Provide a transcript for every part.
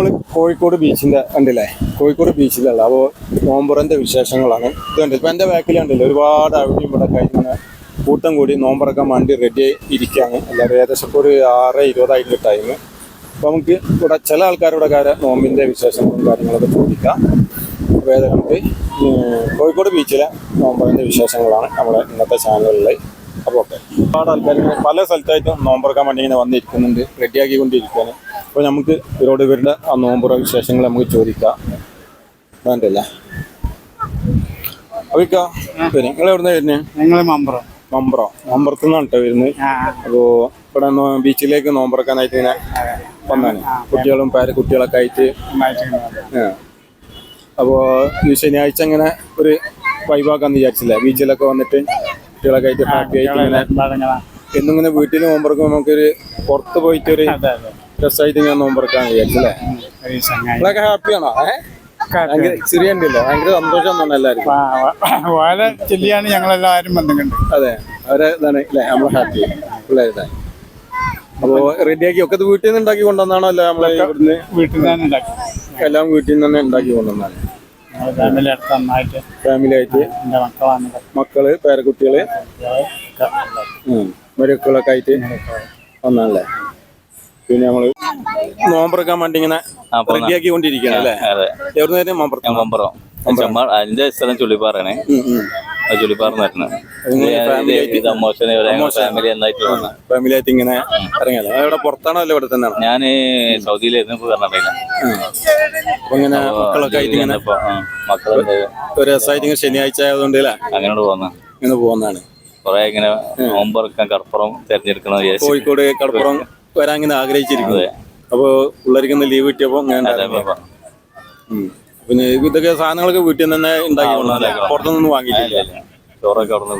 നമ്മൾ കോഴിക്കോട് ബീച്ചിന്റെ കണ്ടില്ലേ? കോഴിക്കോട് ബീച്ചിലുള്ള അപ്പോൾ നോമ്പുറന്റെ വിശേഷങ്ങളാണ്. ഇത് കണ്ടില്ല? ഇപ്പം എന്റെ ബാക്കിൽ കണ്ടില്ല? ഒരുപാട് അവിടെയും ഇവിടെ കഴിഞ്ഞ കൂട്ടം കൂടി നോമ്പറക്കാൻ വേണ്ടി റെഡി ഇരിക്കുകയാണ്. എല്ലാവരും ഏകദേശം ഇപ്പോൾ ഒരു ആറ് ഇരുപതായിട്ട് ടൈം അപ്പോൾ നമുക്ക് ഇവിടെ ചില ആൾക്കാരുടെ കാര്യം നോമ്പിന്റെ വിശേഷങ്ങളും കാര്യങ്ങളൊക്കെ ചോദിക്കാം. അപ്പോൾ ഏതായാലും നമുക്ക് കോഴിക്കോട് ബീച്ചിലെ നോമ്പറിന്റെ വിശേഷങ്ങളാണ് നമ്മുടെ ഇന്നത്തെ ചാനലുകളിൽ അപ്പോൾ ഓക്കെ ഒരുപാട് ആൾക്കാർ പല സ്ഥലത്തായിട്ടും നോമ്പറക്കാൻ വേണ്ടി ഇങ്ങനെ വന്നിരിക്കുന്നുണ്ട്. റെഡിയാക്കിക്കൊണ്ടിരിക്കുകയാണ് അപ്പോൾ നമുക്ക് ഇവരോട് ഇവരുടെ ആ നോമ്പുറ വിശേഷങ്ങൾ നമുക്ക് ചോദിക്കാം. വേണ്ടല്ലേ? അവിക്ക പിന്നെ നിങ്ങൾ എവിടുന്ന വരുന്നത് ഞങ്ങൾ മമ്പറം. മമ്പറോ? മമ്പറത്തു നിന്നാണ് കേട്ടോ വരുന്നത് അപ്പോൾ ഇവിടെ ബീച്ചിലേക്ക് നോമ്പറക്കാനായിട്ട് ഇങ്ങനെ വന്നാണ് കുട്ടികളും പേര് കുട്ടികളൊക്കെ ആയിട്ട്. അപ്പോൾ അപ്പോ ഈ ശനിയാഴ്ച ഇങ്ങനെ ഒരു വൈബാക്കാന്ന് വിചാരിച്ചില്ല? ബീച്ചിലൊക്കെ വന്നിട്ട് കുട്ടികളൊക്കെ ആയിട്ട് ഹാപ്പി ആയിട്ട് ഇങ്ങനെ എന്നിങ്ങനെ വീട്ടിൽ നോമ്പറക്കും നമുക്കൊരു പുറത്ത് പോയിട്ട് ഒരു അതെ അതെ. രസമായിട്ട് ഇങ്ങനെ നോമ്പറക്കാൻ വിചാരിച്ചല്ലേ നിങ്ങളൊക്കെ ഹാപ്പിയാണോ ചെറിയ ഉണ്ടല്ലോ ഭയങ്കര സന്തോഷം തോന്നുന്നു എല്ലാവർക്കും. വളരെ ചെല്ലിയാണ് ഞങ്ങളെല്ലാവരും ബന്ധുണ്ട് അതെ അവരെ ഇതാണ് അല്ലേ നമ്മൾ ഹാപ്പി പിള്ളേരുടെ. അപ്പോ റെഡിയാക്കി ഒക്കെ വീട്ടിൽ നിന്ന് ഉണ്ടാക്കി കൊണ്ടുവന്നാണോ അല്ല നമ്മളെ ഇവിടുന്ന്? വീട്ടിൽ നിന്ന് തന്നെ എല്ലാം വീട്ടിൽ നിന്ന് തന്നെ ഉണ്ടാക്കി കൊണ്ടുവന്നാണ്. ഞങ്ങൾ ഫാമിലി ആയിട്ട്. മക്കൾ പേരക്കുട്ടികൾ. മരുക്കളൊക്കെ ആയിട്ട് വന്നാണല്ലേ? പിന്നെ നമ്മൾ നോമ്പറക്കാൻ വേണ്ടി ഇങ്ങനെ റെഡിയാക്കി കൊണ്ടിരിക്കുകയാണ് അല്ലേ? എവിടെ മമ്പറം അതിന്റെ സ്ഥലം ചുള്ളിപ്പാറാണ് ചുള്ളിപ്പാറന്ന് അമ്മോശനെ ഫാമിലി എന്നായിട്ട് വന്ന. ഫാമിലി ആയിട്ട് ഇങ്ങനെ ഇറങ്ങിയല്ലേ ഇവിടെ പുറത്താണോ അല്ല ഇവിടെ തന്നെയാണോ? ഞാൻ സൗദിയിലായിരുന്നു ഇപ്പൊ കർണാടകയിലാണ് അപ്പൊ മക്കളൊക്കെ ആയിട്ട് ഇങ്ങനെ മക്കളുണ്ട് ഒരു രസമായിട്ട് ശനിയാഴ്ച ആയതുകൊണ്ട് അങ്ങനോട് പോകുന്ന ഇങ്ങനെ പോകുന്നതാണ്. കൊറേ ഇങ്ങനെ നോമ്പറക്കാൻ കടപ്പുറം തെരഞ്ഞെടുക്കണം കോഴിക്കോട് കടപ്പുറം വരാൻ ഇങ്ങനെ ആഗ്രഹിച്ചിരിക്കുന്നത് അപ്പൊ പിള്ളേർക്ക് ഇന്ന് ലീവ് കിട്ടിയപ്പോ ഞാൻ പിന്നെ ഇതൊക്കെ സാധനങ്ങളൊക്കെ വീട്ടിൽ നിന്ന് തന്നെ ഉണ്ടാക്കി പുറത്തുനിന്ന് വാങ്ങിയിട്ടില്ല. ചോറൊക്കെ അവിടെ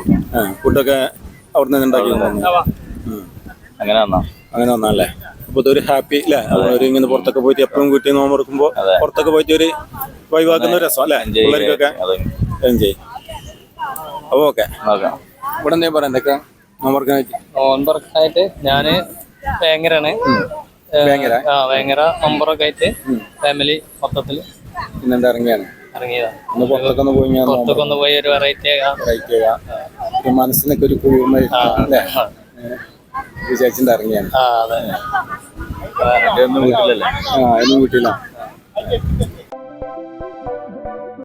ഫുഡൊക്കെ അവിടെ നിന്ന് ഉണ്ടാക്കി അങ്ങനെ വന്നാ? അങ്ങനെ വന്നല്ലേ അപ്പൊ ഇതൊരു ഹാപ്പി അല്ലേ ഒരു ഇങ്ങനെ പുറത്തൊക്കെ പോയിട്ട് എപ്പോഴും വീട്ടിൽ നോമ്പ് എടുക്കുമ്പോ പുറത്തൊക്കെ പോയിട്ട് ഒരു വൈവാക്കുന്ന ഒരു രസം അല്ലേ പിള്ളേർക്കൊക്കെ എൻജോയ് അപ്പൊ ഓക്കെ. നോക്കാം. ഇവിടെ എന്തേ പറയാം? എന്തൊക്കെ? നോമ്പറക്കാനായിട്ട് നോമ്പറക്കായിട്ട് ഞാൻ ഭയങ്കരാണ് ഭയങ്കര ആ വേങ്ങര നമ്പറൊക്കെ ആയിട്ട് ഫാമിലി മൊത്തത്തിൽ ഇന്നെന്താ ഇറങ്ങിയാണ്? ഇറങ്ങിയതാ ഒന്ന് പുറത്തൊക്കെ പോയി പുറത്തൊക്കെ ഒന്ന് പോയി ഒരു വെറൈറ്റി കഴിക്കുക ഒരു മനസ്സിനൊക്കെ ഒരു അല്ലേ? വിചാരിച്ചിട്ട് ഇറങ്ങിയാണ്. ആ അതെ. വീട്ടിലല്ലേ? ആ ഇന്ന് വീട്ടിലാണ്.